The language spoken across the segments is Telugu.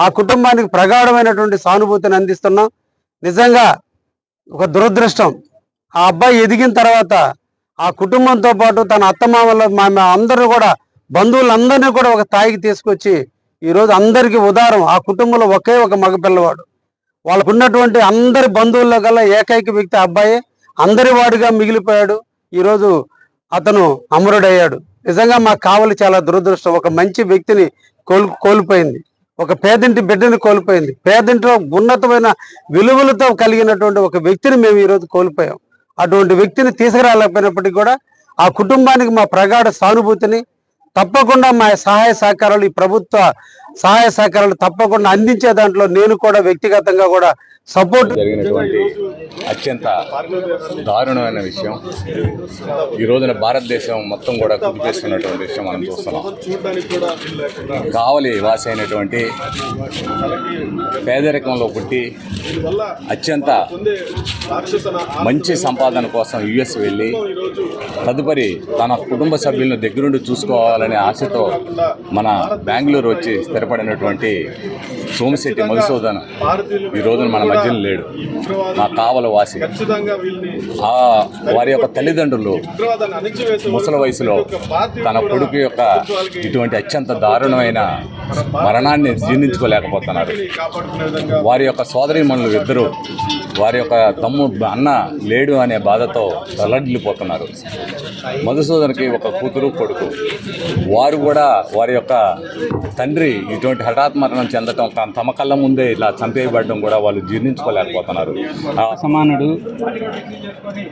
ఆ కుటుంబానికి ప్రగాఢమైనటువంటి సానుభూతిని అందిస్తున్నాం నిజంగా ఒక దురదృష్టం. ఆ అబ్బాయి ఎదిగిన తర్వాత ఆ కుటుంబంతో పాటు తన అత్తమామల మా అందరూ కూడా బంధువులందరినీ కూడా ఒక తాయికి తీసుకొచ్చి ఈరోజు అందరికీ ఉదారం. ఆ కుటుంబంలో ఒకే ఒక మగపిల్లవాడు. వాళ్ళకు ఉన్నటువంటి అందరి బంధువుల్లో గల ఏకైక వ్యక్తి అబ్బాయి అందరి వాడిగా మిగిలిపోయాడు. ఈరోజు అతను అమరుడయ్యాడు. నిజంగా మా కావలి చాలా దురదృష్టం. ఒక మంచి వ్యక్తిని కోల్ కోల్పోయింది. ఒక పేదింటి బిడ్డని కోల్పోయింది. పేదింటిలో ఉన్నతమైన విలువలతో కలిగినటువంటి ఒక వ్యక్తిని మేము ఈరోజు కోల్పోయాం. అటువంటి వ్యక్తిని తీసుకురాలేకపోయినప్పటికీ కూడా ఆ కుటుంబానికి మా ప్రగాఢ సానుభూతిని తప్పకుండా మా సహాయ సహకారాలు ఈ ప్రభుత్వ సహాయ సహకారాలు తప్పకుండా అందించే దాంట్లో నేను కూడా వ్యక్తిగతంగా కూడా సపోర్ట్ జరిగినటువంటి అత్యంత దారుణమైన విషయం. ఈ రోజున భారతదేశం మొత్తం కూడా కుదిపేస్తున్నటువంటి విషయం మనం చూస్తున్నాం. కావలి వాసి అయినటువంటి పేదరికంలో పుట్టి అత్యంత మంచి సంపాదన కోసం యుఎస్ వెళ్ళి తదుపరి తన కుటుంబ సభ్యులను దగ్గరుండి చూసుకోవాలనే ఆశతో మన బెంగళూరు వచ్చి స్థిరపడినటువంటి సోమిశెట్టి మధుసూదన్ ఈ రోజున మన మధ్యలో లేడు. నా కావాలి వాసి. ఆ వారి యొక్క తల్లిదండ్రులు ముసలి వయసులో తన కొడుకు యొక్క ఇటువంటి అత్యంత దారుణమైన మరణాన్ని జీర్ణించుకోలేకపోతున్నారు. వారి యొక్క సోదరిమణులు ఇద్దరు వారి యొక్క తమ్ము అన్న లేడు అనే బాధతో తల్లడిల్లిపోతున్నారు మధుసూదన్కి ఒక కూతురు కొడుకు. వారు కూడా వారి యొక్క తండ్రి ఇటువంటి హఠాత్ మరణం చెందటం తమ కళ్ళ ముందే ఇలా చంపేయబడడం కూడా వాళ్ళు జీర్ణించుకోలేకపోతున్నారు. ఆ సమానుడు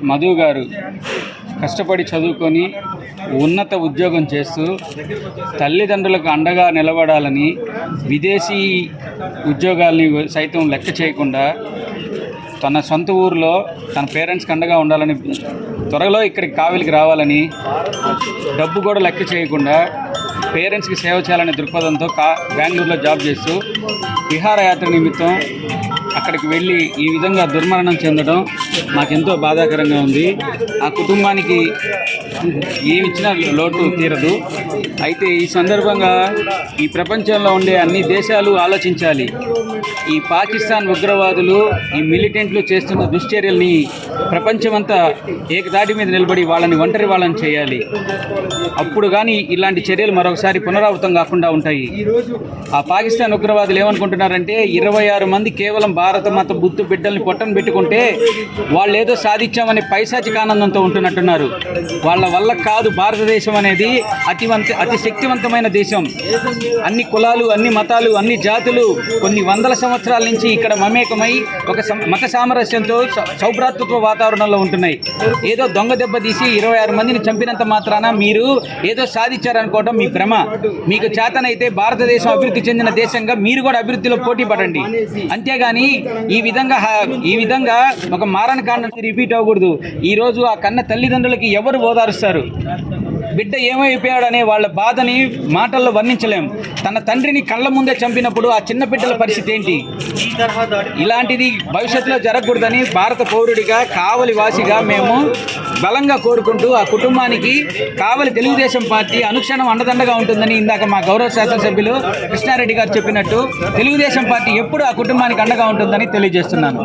మధు గారు కష్టపడి చదువుకొని ఉన్నత ఉద్యోగం చేస్తూ తల్లిదండ్రులకు అండగా నిలబడాలని విదేశీ ఉద్యోగాల్ని సైతం లెక్క చేయకుండా తన సొంత ఊరిలో తన పేరెంట్స్కి అండగా ఉండాలని త్వరలో ఇక్కడికి కావిలికి రావాలని డబ్బు కూడా లెక్క చేయకుండా పేరెంట్స్కి సేవ చేయాలనే దృక్పథంతో కా బెంగళూరులో జాబ్ చేస్తూ విహారయాత్ర నిమిత్తం అక్కడికి వెళ్ళి ఈ విధంగా దుర్మరణం చెందడం మాకెంతో బాధాకరంగా ఉంది. ఆ కుటుంబానికి ఏమిచ్చినా లోటు తీరదు. అయితే ఈ సందర్భంగా ఈ ప్రపంచంలో ఉండే అన్ని దేశాలు ఆలోచించాలి. ఈ పాకిస్తాన్ ఉగ్రవాదులు ఈ మిలిటెంట్లు చేస్తున్న దుశ్చర్యల్ని ప్రపంచమంతా ఏకదాటి మీద నిలబడి వాళ్ళని ఒంటరి వాళ్ళని చేయాలి. అప్పుడు కానీ ఇలాంటి చర్యలు మరొకసారి పునరావృతం కాకుండా ఉంటాయి. ఆ పాకిస్తాన్ ఉగ్రవాదులు ఏమనుకుంటున్నారంటే ఇరవై ఆరు మంది కేవలం భారత మత బుద్ధు బిడ్డల్ని పొట్టను పెట్టుకుంటే వాళ్ళు ఏదో సాధించామని పైశాచిక ఆనందంతో ఉంటున్నట్టున్నారు. వాళ్ళ వల్ల కాదు భారతదేశం అనేది అతివంత అతి శక్తివంతమైన దేశం. అన్ని కులాలు అన్ని మతాలు అన్ని జాతులు కొన్ని వందల సంవత్సరాల నుంచి ఇక్కడ మమేకమై ఒక మత సామరస్యంతో సౌభ్రాతృత్వ వాతావరణంలో ఉంటున్నాయి. ఏదో దొంగ దెబ్బ తీసి ఇరవై ఆరు మందిని చంపినంత మాత్రాన మీరు ఏదో సాధించారనుకోవడం మీ భ్రమ. మీకు చేతనైతే భారతదేశం అభివృద్ధి చెందిన దేశంగా మీరు కూడా అభివృద్ధిలో పోటీ పడండి. అంతేగాని ఈ విధంగా ఈ విధంగా ఒక మారణ కాండం రిపీట్ అవ్వకూడదు. ఈ రోజు ఆ కన్న తల్లిదండ్రులకి ఎవరు ఓదారుస్తారు? బిడ్డ ఏమైపోయాడనే వాళ్ళ బాధని మాటల్లో వర్ణించలేం. తన తండ్రిని కళ్ళ ముందే చంపినప్పుడు ఆ చిన్న బిడ్డల పరిస్థితి ఏంటి? ఇలాంటిది భవిష్యత్తులో జరగకూడదని భారత పౌరుడిగా కావలి వాసిగా మేము బలంగా కోరుకుంటూ ఆ కుటుంబానికి కావలి తెలుగుదేశం పార్టీ అనుక్షణం అండదండగా ఉంటుందని ఇందాక మా గౌరవ శాసనసభ్యులు కృష్ణారెడ్డి గారు చెప్పినట్టు తెలుగుదేశం పార్టీ ఎప్పుడు ఆ కుటుంబానికి అండగా ఉంటుందని తెలియజేస్తున్నాను.